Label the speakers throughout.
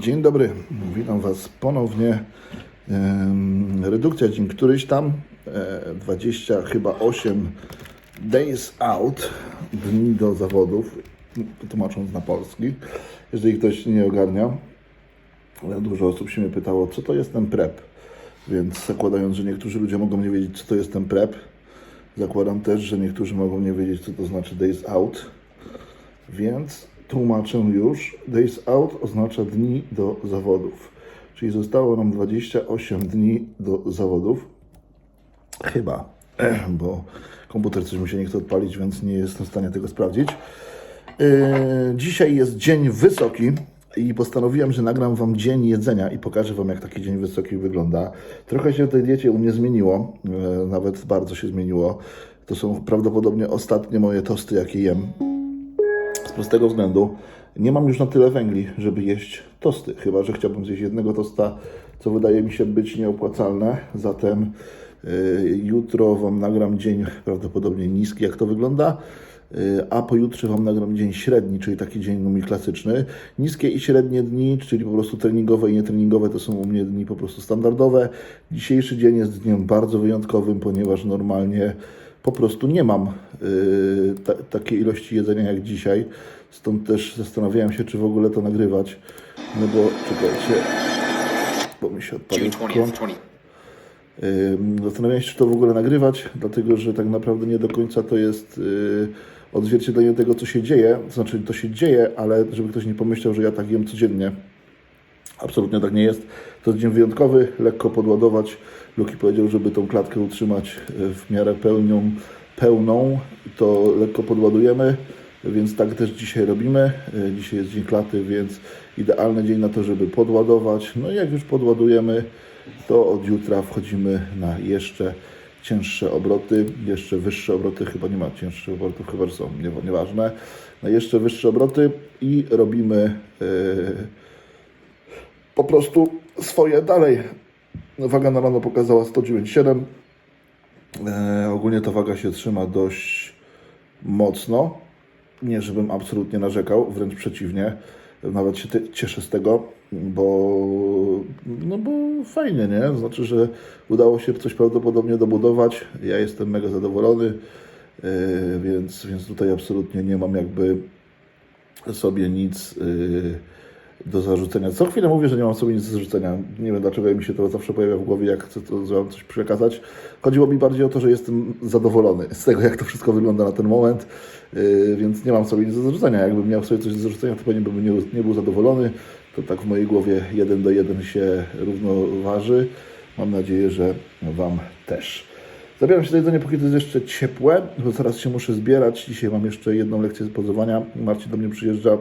Speaker 1: Dzień dobry, witam Was ponownie. Redukcja dzień któryś tam, e, 20 chyba 8 days out, dni do zawodów, tłumacząc na polski, jeżeli ktoś nie ogarnia. Dużo osób się mnie pytało, co to jest ten prep. Więc zakładając, że niektórzy ludzie mogą nie wiedzieć, co to jest ten prep, zakładam też, że niektórzy mogą nie wiedzieć, co to znaczy days out. Więc tłumaczę już. Days out oznacza dni do zawodów. Czyli zostało nam 28 dni do zawodów. Chyba, bo komputer coś mi się nie chce odpalić, więc nie jestem w stanie tego sprawdzić. Yy, Dzisiaj jest dzień wysoki i postanowiłem, że nagram Wam dzień jedzenia i pokażę Wam, jak taki dzień wysoki wygląda. Trochę się w tej diecie u mnie zmieniło, yy, nawet bardzo się zmieniło. To są prawdopodobnie ostatnie moje tosty, jakie jem. Z prostego względu nie mam już na tyle węgli, żeby jeść tosty. Chyba, że chciałbym zjeść jednego tosta, co wydaje mi się być nieopłacalne. Zatem y, jutro Wam nagram dzień prawdopodobnie niski, jak to wygląda. Y, A pojutrze Wam nagram dzień średni, czyli taki dzień u klasyczny. Niskie i średnie dni, czyli po prostu treningowe i nietreningowe, to są u mnie dni po prostu standardowe. Dzisiejszy dzień jest dniem bardzo wyjątkowym, ponieważ normalnie po prostu nie mam y, ta, takiej ilości jedzenia jak dzisiaj. Stąd też zastanawiałem się, czy w ogóle to nagrywać. No bo czekajcie, bo mi się odpalił
Speaker 2: June 20th,
Speaker 1: prąd.
Speaker 2: 20.
Speaker 1: Ym, Zastanawiałem się, czy to w ogóle nagrywać, dlatego że tak naprawdę nie do końca to jest yy, odzwierciedlenie tego, co się dzieje. To znaczy, to się dzieje, ale żeby ktoś nie pomyślał, że ja tak jem codziennie. Absolutnie tak nie jest. To jest dzień wyjątkowy, lekko podładować. Luki powiedział, żeby tą klatkę utrzymać yy, w miarę pełnią, pełną, to lekko podładujemy, więc tak też dzisiaj robimy. Yy, Dzisiaj jest dzień klaty, więc idealny dzień na to, żeby podładować. No i jak już podładujemy, to od jutra wchodzimy na jeszcze cięższe obroty, jeszcze wyższe obroty, chyba nie ma cięższych obrotów, chyba są, nie, nieważne, na jeszcze wyższe obroty i robimy yy, po prostu swoje dalej. Waga na rano pokazała 109,7. E, ogólnie ta waga się trzyma dość mocno. Nie, żebym absolutnie narzekał, wręcz przeciwnie. Nawet się cieszę z tego, bo, no bo fajnie, nie? Znaczy, że udało się coś prawdopodobnie dobudować. Ja jestem mega zadowolony, e, więc, więc tutaj absolutnie nie mam jakby sobie nic y, do zarzucenia. Co chwilę mówię, że nie mam sobie nic do zarzucenia. Nie wiem dlaczego mi się to zawsze pojawia w głowie, jak chcę to coś przekazać. Chodziło mi bardziej o to, że jestem zadowolony z tego, jak to wszystko wygląda na ten moment, y, więc nie mam sobie nic do zarzucenia. Jakbym miał sobie coś do zarzucenia, to pewnie bym nie, nie był zadowolony. To tak w mojej głowie jeden do jeden się równoważy. Mam nadzieję, że Wam też. Zabieram się do jedzenia, póki to jest jeszcze ciepłe, bo zaraz się muszę zbierać. Dzisiaj mam jeszcze jedną lekcję z pozowania. Marcin do mnie przyjeżdża,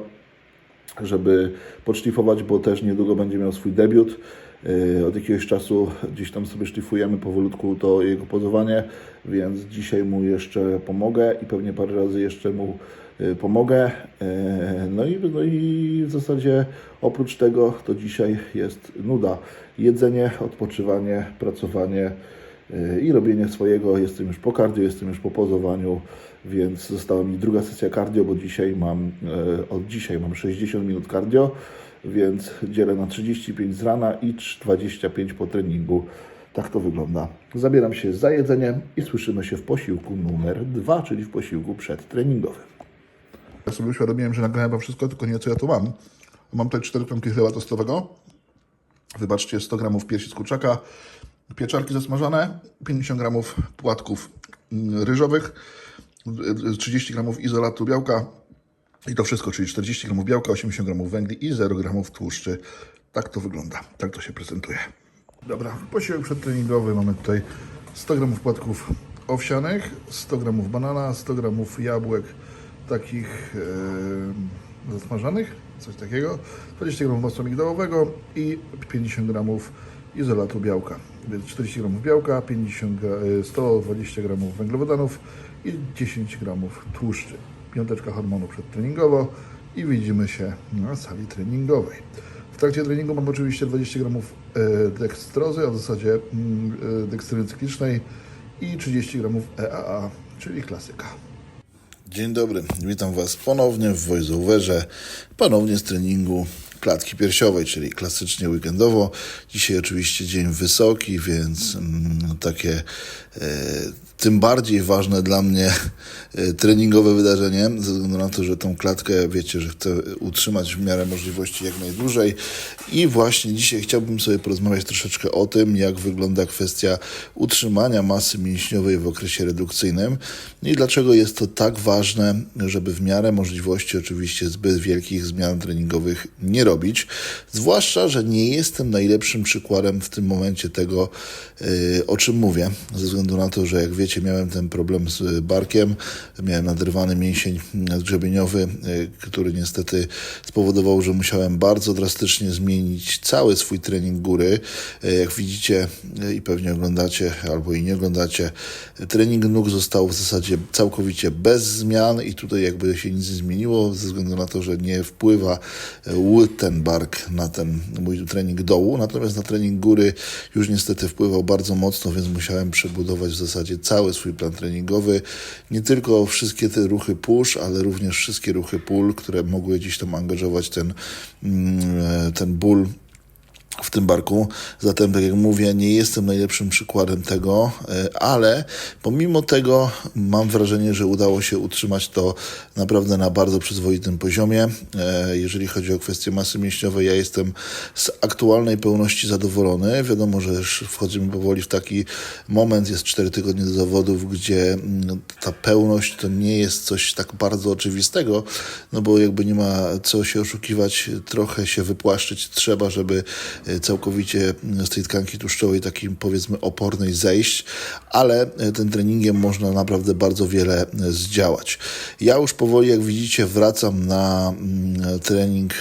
Speaker 1: żeby podszlifować, bo też niedługo będzie miał swój debiut. Yy, Od jakiegoś czasu gdzieś tam sobie szlifujemy powolutku to jego pozowanie, więc dzisiaj mu jeszcze pomogę i pewnie parę razy jeszcze mu yy, pomogę. Yy, No i, no i w zasadzie oprócz tego to dzisiaj jest nuda. Jedzenie, odpoczywanie, pracowanie i robienie swojego. Jestem już po cardio, jestem już po pozowaniu, więc została mi druga sesja cardio, bo dzisiaj mam, yy, od dzisiaj mam 60 minut cardio, więc dzielę na 35 z rana i 25 po treningu. Tak to wygląda. Zabieram się za jedzenie i słyszymy się w posiłku numer 2, czyli w posiłku przedtreningowym. Ja sobie uświadomiłem, że nagrałem wam wszystko, tylko nie co ja tu mam. Mam tutaj 4 kromki chleba tostowego. Wybaczcie, 100 gramów piersi z kurczaka, pieczarki zasmażane, 50 gramów płatków mm, ryżowych, 30 gramów izolatu białka i to wszystko, czyli 40 gramów białka, 80 gramów węgli i 0 gramów tłuszczy. Tak to wygląda, tak to się prezentuje. Dobra, posiłek przedtreningowy mamy tutaj 100 gramów płatków owsianych, 100 gramów banana, 100 gramów jabłek takich e, zasmażanych, coś takiego, 20 gramów masła migdałowego i 50 gramów izolatu białka. Więc 40 gramów białka, 50, gra- e, 120 gramów węglowodanów i 10 gramów tłuszczy. Piąteczka hormonu przedtreningowo i widzimy się na sali treningowej. W trakcie treningu mam oczywiście 20 gramów e, dekstrozy, a w zasadzie mm, e, dekstryny cyklicznej i 30 gramów EAA, czyli klasyka. Dzień dobry, witam Was ponownie w voiceoverze, ponownie z treningu. Klatki piersiowej, czyli klasycznie weekendowo. Dzisiaj oczywiście dzień wysoki, więc mm, takie e, tym bardziej ważne dla mnie e, treningowe wydarzenie, ze względu na to, że tą klatkę wiecie, że chcę utrzymać w miarę możliwości jak najdłużej. I właśnie dzisiaj chciałbym sobie porozmawiać troszeczkę o tym, jak wygląda kwestia utrzymania masy mięśniowej w okresie redukcyjnym i dlaczego jest to tak ważne, żeby w miarę możliwości oczywiście zbyt wielkich zmian treningowych nie robić. Zwłaszcza, że nie jestem najlepszym przykładem w tym momencie tego, yy, o czym mówię, ze względu na to, że jak wiecie, miałem ten problem z barkiem, miałem naderwany mięsień grzebieniowy, yy, który niestety spowodował, że musiałem bardzo drastycznie zmienić cały swój trening góry. Yy, Jak widzicie i pewnie oglądacie albo i nie oglądacie, trening nóg został w zasadzie całkowicie bez zmian i tutaj jakby się nic nie zmieniło ze względu na to, że nie wpływa ten bark na ten mój trening dołu, natomiast na trening góry już niestety wpływał bardzo mocno, więc musiałem przebudować w zasadzie cały swój plan treningowy. Nie tylko wszystkie te ruchy push, ale również wszystkie ruchy pull, które mogły gdzieś tam angażować ten, mm, ten ból w tym barku. Zatem, tak jak mówię, nie jestem najlepszym przykładem tego, e, ale pomimo tego mam wrażenie, że udało się utrzymać to naprawdę na bardzo przyzwoitym poziomie. E, Jeżeli chodzi o kwestię masy mięśniowej, ja jestem z aktualnej pełności zadowolony. Wiadomo, że już wchodzimy powoli w taki moment, jest 4 tygodnie do zawodów, gdzie mm, ta pełność to nie jest coś tak bardzo oczywistego, no bo jakby nie ma co się oszukiwać, trochę się wypłaszczyć trzeba, żeby całkowicie z tej tkanki tłuszczowej, takiej powiedzmy opornej zejść, ale tym treningiem można naprawdę bardzo wiele zdziałać. Ja już powoli, jak widzicie, wracam na mm, trening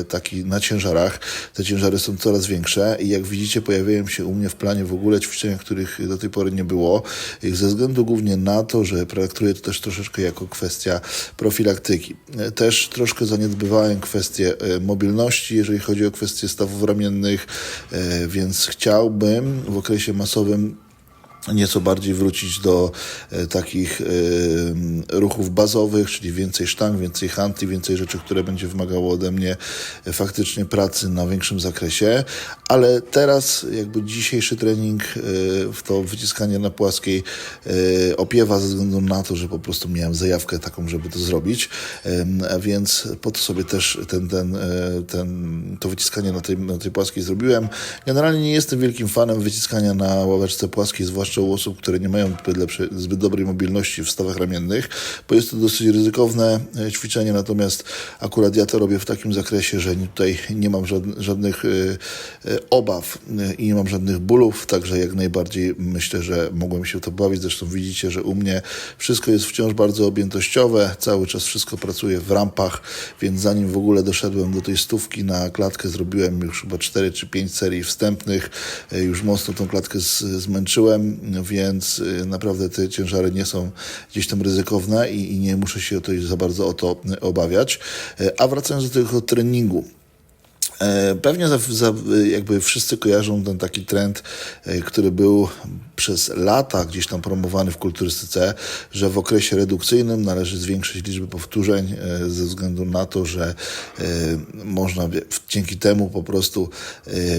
Speaker 1: e, taki na ciężarach. Te ciężary są coraz większe i jak widzicie, pojawiają się u mnie w planie w ogóle ćwiczenia, których do tej pory nie było, ze względu głównie na to, że traktuję to też troszeczkę jako kwestia profilaktyki. E, Też troszkę zaniedbywałem kwestię e, mobilności, jeżeli chodzi o kwestie stawów ramiennych, e, więc chciałbym w okresie masowym nieco bardziej wrócić do e, takich e, ruchów bazowych, czyli więcej sztang, więcej hantli, więcej rzeczy, które będzie wymagało ode mnie e, faktycznie pracy na większym zakresie, ale teraz jakby dzisiejszy trening w to wyciskanie na płaskiej opiewa ze względu na to, że po prostu miałem zajawkę taką, żeby to zrobić, więc po to sobie też ten, ten, ten, to wyciskanie na tej, na tej płaskiej zrobiłem. Generalnie nie jestem wielkim fanem wyciskania na ławeczce płaskiej, zwłaszcza u osób, które nie mają zbyt, dobrej mobilności w stawach ramiennych, bo jest to dosyć ryzykowne e, ćwiczenie, natomiast akurat ja to robię w takim zakresie, że tutaj nie mam żadnych, e, e, obaw i nie mam żadnych bólów, także jak najbardziej myślę, że mogłem się to bawić. Zresztą widzicie, że u mnie wszystko jest wciąż bardzo objętościowe, cały czas wszystko pracuje w rampach, więc zanim w ogóle doszedłem do tej stówki na klatkę, zrobiłem już chyba 4 czy 5 serii wstępnych, już mocno tą klatkę zmęczyłem, więc y, naprawdę te ciężary nie są gdzieś tam ryzykowne i, i nie muszę się tutaj za bardzo o to y, obawiać. E, A wracając do tego treningu. E, Pewnie za, za, jakby wszyscy kojarzą ten taki trend, e, który był przez lata gdzieś tam promowany w kulturystyce, że w okresie redukcyjnym należy zwiększyć liczbę powtórzeń e, ze względu na to, że można dzięki temu po prostu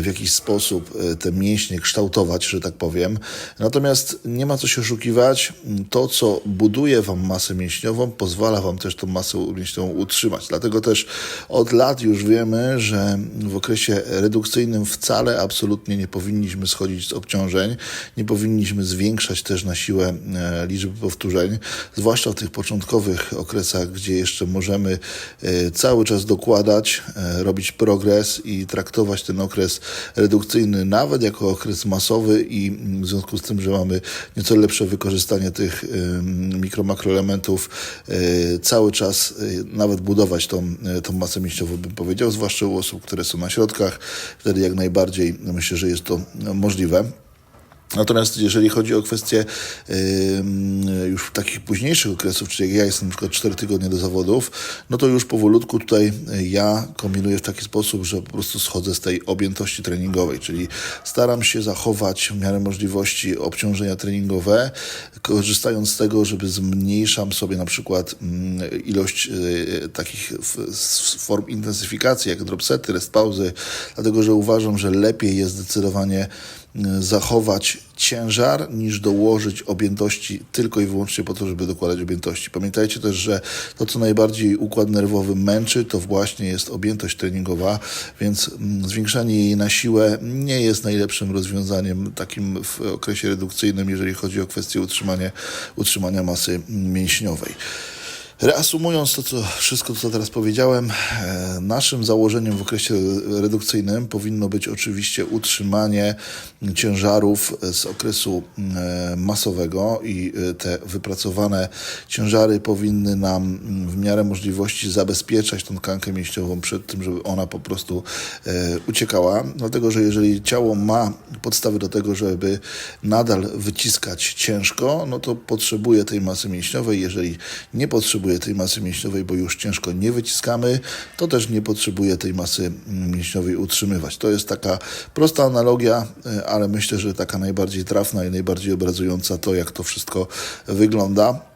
Speaker 1: w jakiś sposób te mięśnie kształtować, że tak powiem. Natomiast nie ma co się oszukiwać. To, co buduje Wam masę mięśniową, pozwala Wam też tą masę mięśniową utrzymać. Dlatego też od lat już wiemy, że w okresie redukcyjnym wcale absolutnie nie powinniśmy schodzić z obciążeń, nie powinniśmy zwiększać też na siłę e, liczby powtórzeń, zwłaszcza w tych początkowych okresach, gdzie jeszcze możemy e, cały czas dokładać, e, robić progres i traktować ten okres redukcyjny nawet jako okres masowy i w związku z tym, że mamy nieco lepsze wykorzystanie tych mikro-makroelementów, cały czas nawet budować tą, tą masę mięśniową, bym powiedział, zwłaszcza u osób, które są na środkach, wtedy jak najbardziej myślę, że jest to możliwe. Natomiast jeżeli chodzi o kwestie ym, już takich późniejszych okresów, czyli jak ja jestem na przykład 4 tygodnie do zawodów, no to już powolutku tutaj ja kombinuję w taki sposób, że po prostu schodzę z tej objętości treningowej, czyli staram się zachować w miarę możliwości obciążenia treningowe, korzystając z tego, żeby zmniejszam sobie na przykład mm, ilość y, takich form intensyfikacji, jak dropsety, rest pauzy, dlatego że uważam, że lepiej jest zdecydowanie y, zachować ciężar niż dołożyć objętości tylko i wyłącznie po to, żeby dokładać objętości. Pamiętajcie też, że to, co najbardziej układ nerwowy męczy, to właśnie jest objętość treningowa, więc mm, zwiększanie jej na siłę nie jest najlepszym rozwiązaniem takim w okresie redukcyjnym, jeżeli chodzi o kwestię utrzymania, utrzymania masy mięśniowej. Reasumując to, co, wszystko, co teraz powiedziałem, e, naszym założeniem w okresie redukcyjnym powinno być oczywiście utrzymanie ciężarów z okresu e, masowego i e, te wypracowane ciężary powinny nam mm, w miarę możliwości zabezpieczać tą tkankę mięśniową przed tym, żeby ona po prostu uciekała. Dlatego, że jeżeli ciało ma podstawy do tego, żeby nadal wyciskać ciężko, no to potrzebuje tej masy mięśniowej. Jeżeli nie potrzebuje tej masy mięśniowej, bo już ciężko nie wyciskamy, to też nie potrzebuje tej masy mięśniowej utrzymywać. To jest taka prosta analogia, e, ale myślę, że taka najbardziej trafna i najbardziej obrazująca to, jak to wszystko wygląda.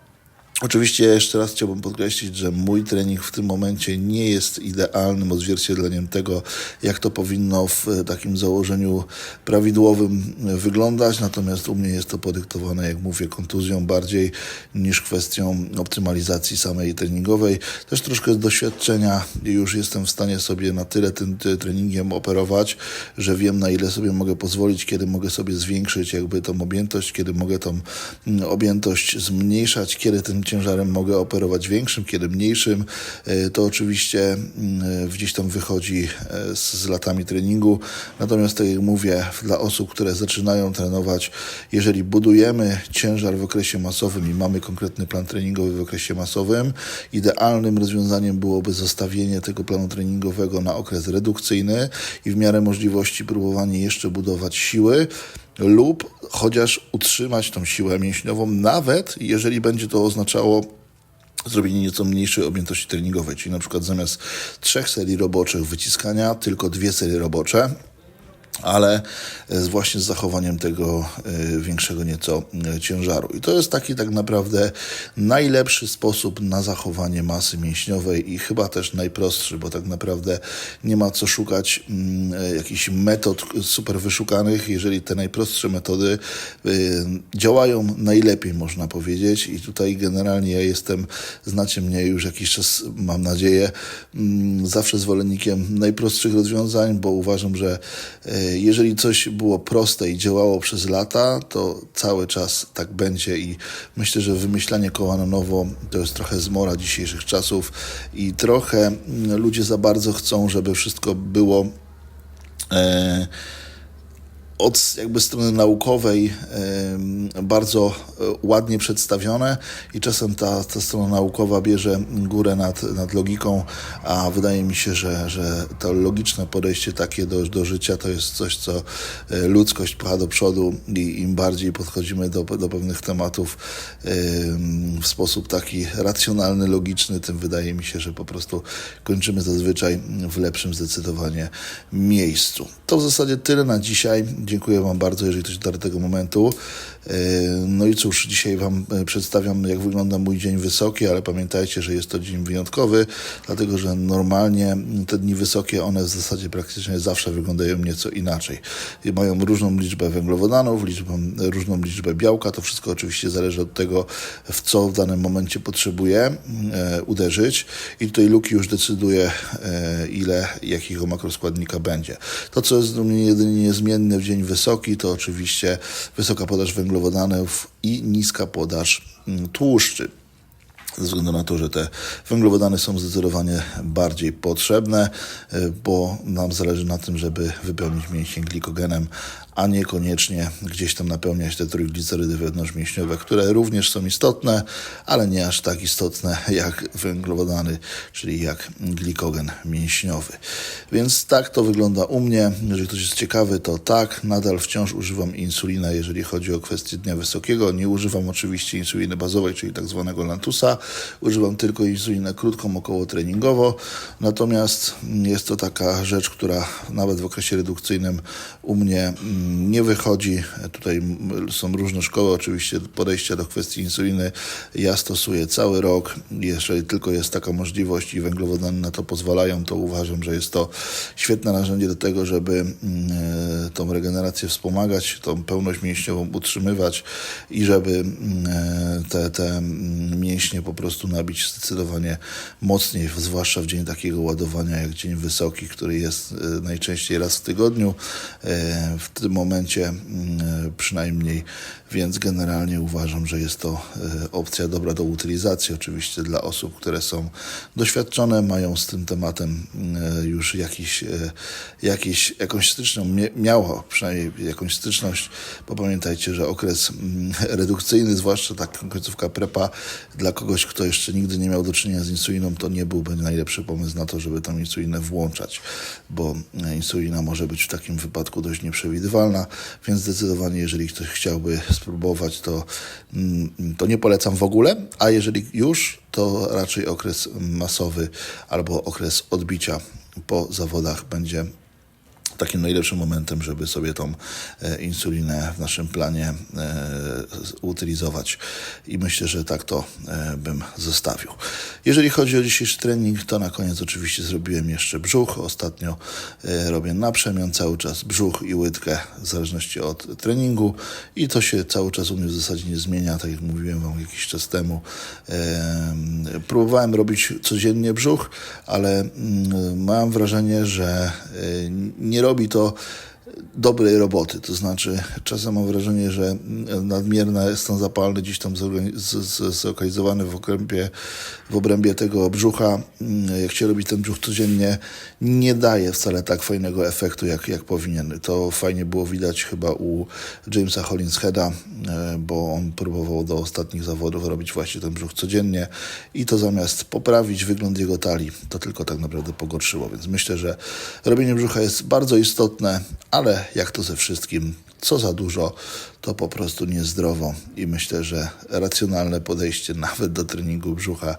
Speaker 1: Oczywiście jeszcze raz chciałbym podkreślić, że mój trening w tym momencie nie jest idealnym odzwierciedleniem tego, jak to powinno w e, takim założeniu prawidłowym e, wyglądać, natomiast u mnie jest to podyktowane, jak mówię, kontuzją bardziej niż kwestią optymalizacji samej treningowej. Też troszkę z doświadczenia już jestem w stanie sobie na tyle tym treningiem operować, że wiem na ile sobie mogę pozwolić, kiedy mogę sobie zwiększyć jakby tą objętość, kiedy mogę tą mm, objętość zmniejszać, kiedy tym ciężarem mogę operować większym, kiedy mniejszym. E, To oczywiście mm, gdzieś tam wychodzi e, z, z latami treningu. Natomiast tak jak mówię, dla osób, które zaczynają trenować, jeżeli budujemy ciężar w okresie masowym i mamy konkretny plan treningowy w okresie masowym, idealnym rozwiązaniem byłoby zostawienie tego planu treningowego na okres redukcyjny i w miarę możliwości próbowanie jeszcze budować siły lub chociaż utrzymać tą siłę mięśniową, nawet jeżeli będzie to oznaczało zrobienie nieco mniejszej objętości treningowej, czyli na przykład zamiast trzech serii roboczych wyciskania, tylko dwie serie robocze, ale z właśnie z zachowaniem tego y, większego nieco y, ciężaru. I to jest taki tak naprawdę najlepszy sposób na zachowanie masy mięśniowej i chyba też najprostszy, bo tak naprawdę nie ma co szukać mm, jakichś metod super wyszukanych, jeżeli te najprostsze metody działają najlepiej, można powiedzieć. I tutaj generalnie ja jestem, znacie mnie już jakiś czas, mam nadzieję, mm, zawsze zwolennikiem najprostszych rozwiązań, bo uważam, że jeżeli coś było proste i działało przez lata, to cały czas tak będzie i myślę, że wymyślanie koła na nowo to jest trochę zmora dzisiejszych czasów i trochę mm, ludzie za bardzo chcą, żeby wszystko było e, od jakby strony naukowej bardzo e, ładnie przedstawione i czasem ta, ta strona naukowa bierze górę nad, nad logiką, a wydaje mi się, że, że to logiczne podejście takie do, do życia to jest coś, co e, ludzkość pcha do przodu i im bardziej podchodzimy do, do pewnych tematów em, w sposób taki racjonalny, logiczny, tym wydaje mi się, że po prostu kończymy zazwyczaj w lepszym zdecydowanie miejscu. To w zasadzie tyle na dzisiaj. Dziękuję Wam bardzo, jeżeli ktoś dotarł do tego momentu. Yy, No i cóż, dzisiaj Wam e, przedstawiam, jak wygląda mój dzień wysoki, ale pamiętajcie, że jest to dzień wyjątkowy, dlatego że normalnie te dni wysokie, one w zasadzie praktycznie zawsze wyglądają nieco inaczej. Mają różną liczbę węglowodanów, liczbę, różną liczbę białka. To wszystko oczywiście zależy od tego, w co w danym momencie potrzebuję e, uderzyć. I tutaj Luki już decyduje, e, ile jakiego makroskładnika będzie. To, co jest dla mnie jedynie niezmienne w dzień wysoki, to oczywiście wysoka podaż węglowodanów i niska podaż mm, tłuszczy. ze względu na to, że te węglowodany są zdecydowanie bardziej potrzebne, y, bo nam zależy na tym, żeby wypełnić mięsień glikogenem, a niekoniecznie gdzieś tam napełniać te trójglicerydy wewnątrzmięśniowe, które również są istotne, ale nie aż tak istotne jak węglowodany, czyli jak glikogen mięśniowy. Więc tak to wygląda u mnie. Jeżeli ktoś jest ciekawy, to tak, nadal wciąż używam insulina, jeżeli chodzi o kwestię dnia wysokiego. Nie używam oczywiście insuliny bazowej, czyli tak zwanego Lantusa. Używam tylko insulinę krótką, około treningowo. Natomiast jest to taka rzecz, która nawet w okresie redukcyjnym u mnie mm, nie wychodzi. Tutaj są różne szkoły oczywiście podejścia do kwestii insuliny. Ja stosuję cały rok. Jeżeli tylko jest taka możliwość i węglowodany na to pozwalają, to uważam, że jest to świetne narzędzie do tego, żeby mm, e, tą regenerację wspomagać, tą pełność mięśniową utrzymywać i żeby mm, e, te, te mm, mięśnie po prostu nabić zdecydowanie mocniej, zwłaszcza w dzień takiego ładowania jak dzień wysoki, który jest e, najczęściej raz w tygodniu. W tym momencie mm, e, przynajmniej, więc generalnie uważam, że jest to e, opcja dobra do utylizacji, oczywiście dla osób, które są doświadczone, mają z tym tematem mm, już jakiś, e, jakiś, jakąś styczną, mie- miało przynajmniej jakąś styczność, bo pamiętajcie, że okres mm, redukcyjny, zwłaszcza tak końcówka prepa, dla kogoś, kto jeszcze nigdy nie miał do czynienia z insuliną, to nie byłby najlepszy pomysł na to, żeby tą insulinę włączać, bo e, insulina może być w takim wypadku dość nieprzewidywalna, więc zdecydowanie, jeżeli ktoś chciałby spróbować, to, mm, to nie polecam w ogóle, a jeżeli już, to raczej okres masowy albo okres odbicia po zawodach będzie takim najlepszym momentem, żeby sobie tą e, insulinę w naszym planie e, utylizować. I myślę, że tak to e, bym zostawił. Jeżeli chodzi o dzisiejszy trening, to na koniec oczywiście zrobiłem jeszcze brzuch. Ostatnio robię na przemian cały czas brzuch i łydkę w zależności od treningu i to się cały czas u mnie w zasadzie nie zmienia, tak jak mówiłem Wam jakiś czas temu. Em, Próbowałem robić codziennie brzuch, ale mm, mam wrażenie, że nie robi to dobrej roboty. To znaczy, czasem mam wrażenie, że nadmierny stan zapalny gdzieś tam zlokalizowany w obrębie, w obrębie tego brzucha, mm, jak się robi ten brzuch codziennie, nie daje wcale tak fajnego efektu, jak, jak powinien. To fajnie było widać chyba u Jamesa Hollinsheada, e, bo on próbował do ostatnich zawodów robić właśnie ten brzuch codziennie i to zamiast poprawić wygląd jego talii, to tylko tak naprawdę pogorszyło. Więc myślę, że robienie brzucha jest bardzo istotne, ale jak to ze wszystkim, co za dużo, to po prostu niezdrowo i myślę, że racjonalne podejście nawet do treningu brzucha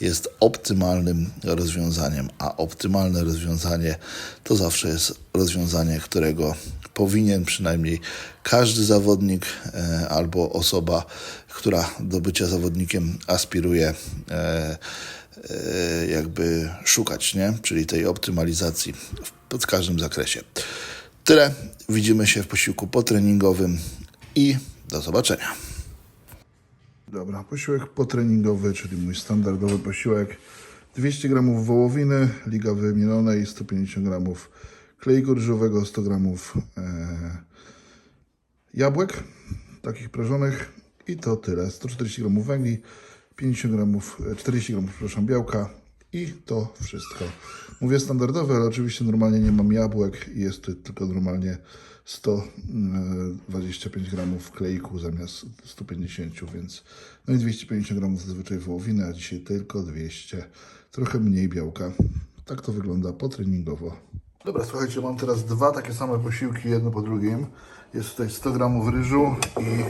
Speaker 1: jest optymalnym rozwiązaniem, a optymalne rozwiązanie to zawsze jest rozwiązanie, którego powinien przynajmniej każdy zawodnik e, albo osoba, która do bycia zawodnikiem aspiruje, e, e, jakby szukać, nie? Czyli tej optymalizacji w, pod każdym zakresie. Tyle. Widzimy się w posiłku potreningowym i do zobaczenia. Dobra, posiłek potreningowy, czyli mój standardowy posiłek. 200 g wołowiny, liga wymienionej, 150 g klejku ryżowego, 100 g jabłek, takich prażonych i to tyle. 140 g węgli, 50 g, 40 g białka i to wszystko. Mówię standardowe, ale oczywiście normalnie nie mam jabłek i jest to tylko normalnie 125 g klejku zamiast 150, więc no i 250 g zazwyczaj wołowiny, a dzisiaj tylko 200. Trochę mniej białka. Tak to wygląda potreningowo. Dobra, słuchajcie, mam teraz dwa takie same posiłki, jedno po drugim. Jest tutaj 100 g ryżu i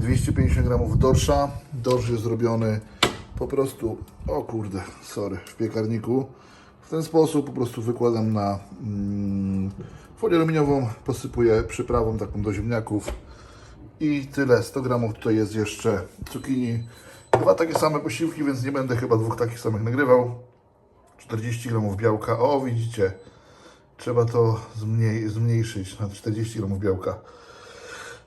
Speaker 1: 250 g dorsza. Dorsz jest zrobiony po prostu, o kurde, sorry, w piekarniku. W ten sposób po prostu wykładam na mm, folię aluminiową, posypuję przyprawą taką do ziemniaków i tyle. 100 gramów tutaj jest jeszcze cukinii. Dwa takie same posiłki, więc nie będę chyba dwóch takich samych nagrywał. 40 gramów białka. O, widzicie, trzeba to zmniej, zmniejszyć na 40 gramów białka.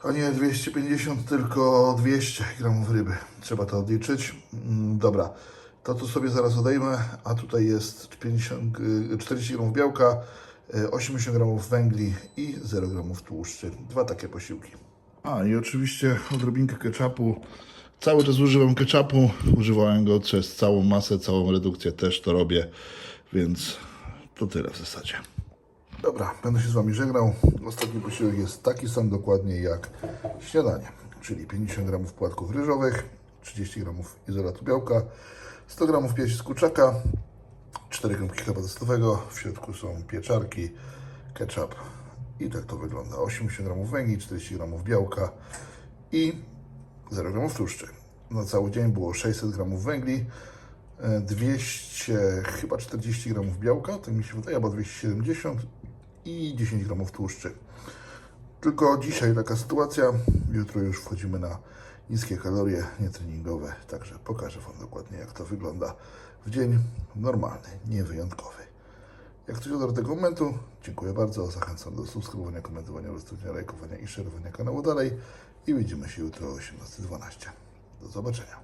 Speaker 1: A nie 250, tylko 200 gramów ryby. Trzeba to odliczyć. Mm, Dobra, to tu sobie zaraz odejmę, a tutaj jest 50, y, 40 gramów białka, y, 80 gramów węgli i 0 gramów tłuszczy. Dwa takie posiłki. A i oczywiście odrobinkę ketchupu, Cały czas używam ketchupu, używałem go przez całą masę, całą redukcję też to robię, więc to tyle w zasadzie. Dobra, będę się z Wami żegnał. Ostatni posiłek jest taki sam dokładnie jak śniadanie, czyli 50 gramów płatków ryżowych, 30 gramów izolatu białka, 100 gramów piersi kurczaka, 4 gramki chleba w środku są pieczarki, ketchup i tak to wygląda. 80 gramów węgli, 40 gramów białka i 0 gramów tłuszczy. Na cały dzień było 600 gramów węgli, e, 200, chyba 40 gramów białka, tak mi się wydaje, albo 270 i 10 gramów tłuszczy. Tylko dzisiaj taka sytuacja, jutro już wchodzimy na niskie kalorie, nietreningowe, także pokażę Wam dokładnie jak to wygląda w dzień normalny, nie wyjątkowy. Jak ktoś do tego momentu, dziękuję bardzo, zachęcam do subskrybowania, komentowania, udostępniania, lajkowania i szerowania kanału dalej i widzimy się jutro o 18.12. Do zobaczenia.